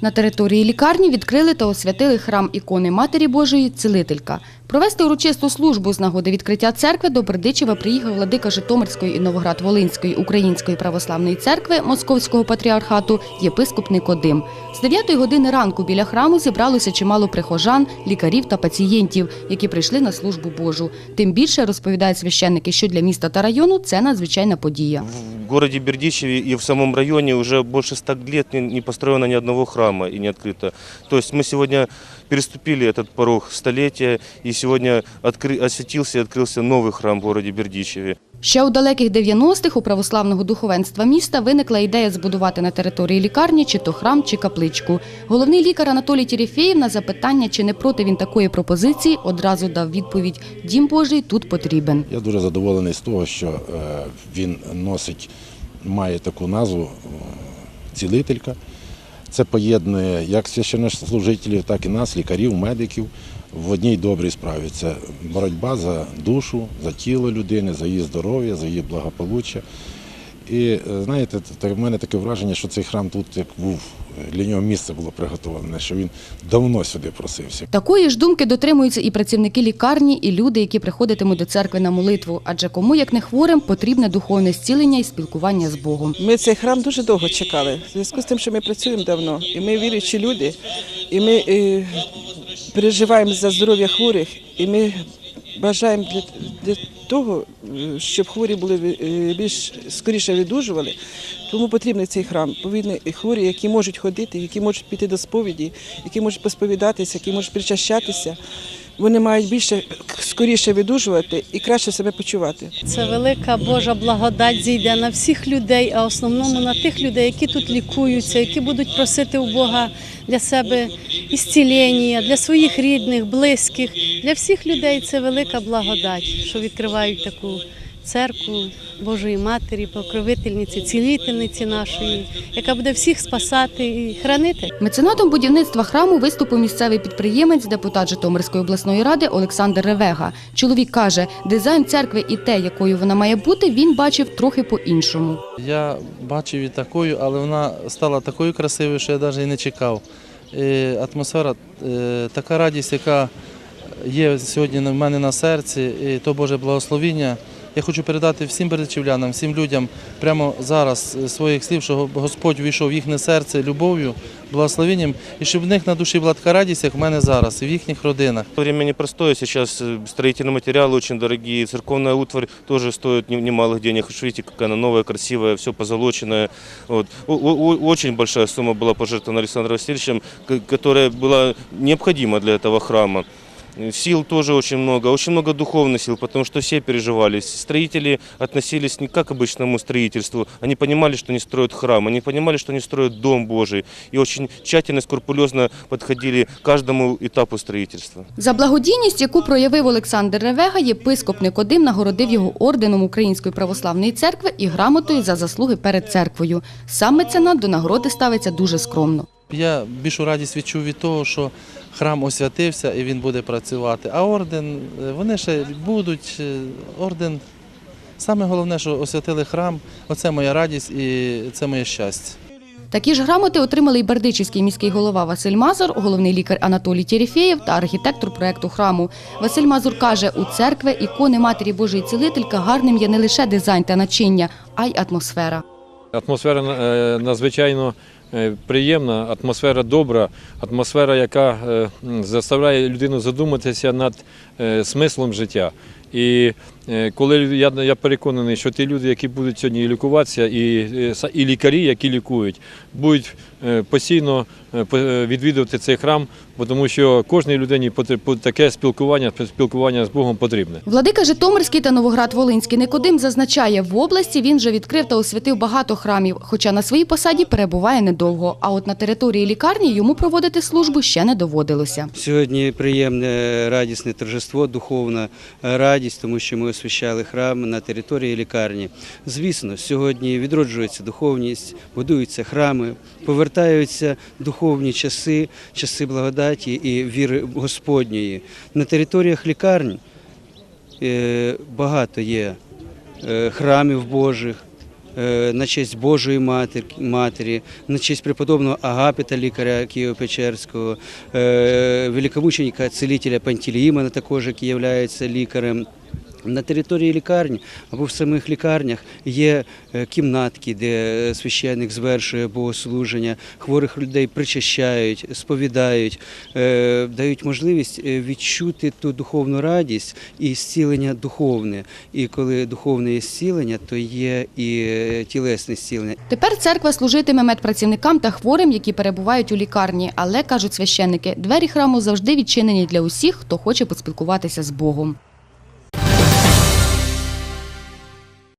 На території лікарні відкрили та освятили храм ікони Матері Божої Цілителька. Провести урочисту службу з нагоди відкриття церкви до Бердичева приїхав владика Житомирської і Новоград-Волинської Української православної церкви Московського патріархату єпископ Никодим. З 9 години ранку біля храму зібралося чимало прихожан, лікарів та пацієнтів, які прийшли на службу Божу. Тим більше розповідають священники, що для міста та району це надзвичайна подія. В городе Бердичеве и в самом районе уже больше ста лет не, не построено ни одного храма и не открыто. То есть мы сегодня переступили этот порог столетия, и сегодня откры, осветился и открылся новый храм в городе Бердичеве. Ще у далеких 90-х у православного духовенства міста виникла ідея збудувати на території лікарні чи то храм, чи капличку. Головний лікар Анатолій Тірєфєєв на запитання, чи не проти він такої пропозиції, одразу дав відповідь «Дім Божий тут потрібен». Я дуже задоволений з того, що е, він носить, має таку назву е, цілителька. Це поєднує як священнослужителів, так і нас, лікарів, медиків, в одній добрій справі. Це боротьба за душу, за тіло людини, за її здоров'я, за її благополуччя. І е, знаєте, в мене таке враження, що цей храм тут як був, для нього місце було приготовлене, що він давно сюди просився. Такої ж думки дотримуються і працівники лікарні, і люди, які приходитимуть до церкви на молитву. Адже кому, як не хворим, потрібне духовне зцілення і спілкування з Богом. Ми цей храм дуже довго чекали. В зв'язку з тим, що ми працюємо давно, і ми віруючі люди, і ми е, переживаємо за здоров'я хворих, і ми бажаємо для, для того, щоб хворі були е, більш скоріше відужували, Тому потрібний цей храм. Повинні хворі, які можуть ходити, які можуть піти до сповіді, які можуть посповідатися, які можуть причащатися. Вони мають більше скоріше видужувати і краще себе почувати. Це велика Божа благодать зійде на всіх людей, а основному на тих людей, які тут лікуються, які будуть просити у Бога для себе ісцілення, для своїх рідних, близьких. Для всіх людей це велика благодать, що відкривають таку церкву Божої Матері, покровительниці, цілительниці нашої, яка буде всіх спасати і хранити. Меценатом будівництва храму виступив місцевий підприємець, депутат Житомирської обласної ради Олександр Ревега. Чоловік каже, дизайн церкви і те, якою вона має бути, він бачив трохи по-іншому. Я бачив і такою, але вона стала такою красивою, що я навіть і не чекав. І атмосфера, е, така радість, яка є сьогодні в мене на серці, і то Боже благословіння. Я хочу передати всім бердичівлянам, всім людям прямо зараз е, своїх слів, що Господь війшов в їхнє серце любов'ю, благословенням, і щоб в них на душі була така радість, як в мене зараз, і в їхніх родинах. Время непростое, сейчас э, строительные материалы очень дорогие, церковная утварь тоже стоит не- немалых денег. Уж Видите, какая она новая, красивая, все позолоченное. Вот. О- о- Очень большая сумма была пожертвована Александром Васильевичем, к- которая была необходима для этого храма. Сил тоже очень много, очень много духовных сил, потому что все переживали. Строители относились не как к обычному строительству, они понимали, что они строят храм, они понимали, что они строят Дом Божий, и очень тщательно, скрупулезно подходили к каждому этапу строительства. За благодійність, яку проявив Олександр Ревега, єпископ Никодим нагородив його орденом Української православної церкви і грамотою за заслуги перед церквою. Сам меценат до нагороди ставиться дуже скромно. Я більшу радість відчув від того, що храм освятився і він буде працювати. А орден, е, вони ще будуть. е, Орден, саме головне, що освятили храм, оце моя радість і це моє щастя. Такі ж грамоти отримали і бердичівський міський голова Василь Мазур, головний лікар Анатолій Тєрефєєв та архітектор проекту храму. Василь Мазур каже, у церкви ікони Матері Божої Цілителька гарним є не лише дизайн та начиння, а й атмосфера. Атмосфера е, надзвичайно приємна, атмосфера добра, атмосфера, яка е, заставляє людину задуматися над е, смислом життя. І е, коли я, я переконаний, що ті люди, які будуть сьогодні лікуватися, і, е, са- і лікарі, які лікують, будуть е, постійно відвідувати цей храм, бо тому що кожній людині таке спілкування, спілкування з Богом потрібне. Владика Житомирський та Новоград-Волинський Никодим зазначає, в області він вже відкрив та освятив багато храмів, хоча на своїй посаді перебуває недовго. А от на території лікарні йому проводити службу ще не доводилося. Сьогодні приємне радісне торжество, духовна радість, тому що ми освящали храм на території лікарні. Звісно, сьогодні відроджується духовність, будуються храми, повертаються духовні часи, часи благодаті і віри Господньої. На територіях лікарні е, багато є е, храмів Божих. Е, на честь Божої Матері, на честь преподобного Агапіта, лікаря Києво-Печерського, е, великомученика целителя Пантелеїмона, також який є лікарем. На території лікарні або в самих лікарнях є е, кімнатки, де священник звершує богослуження, хворих людей причащають, сповідають, е, дають можливість е, відчути ту духовну радість і зцілення духовне. І коли духовне є зцілення, то є і е, тілесне зцілення. Тепер церква служитиме медпрацівникам та хворим, які перебувають у лікарні. Але кажуть священники, двері храму завжди відчинені для усіх, хто хоче поспілкуватися з Богом.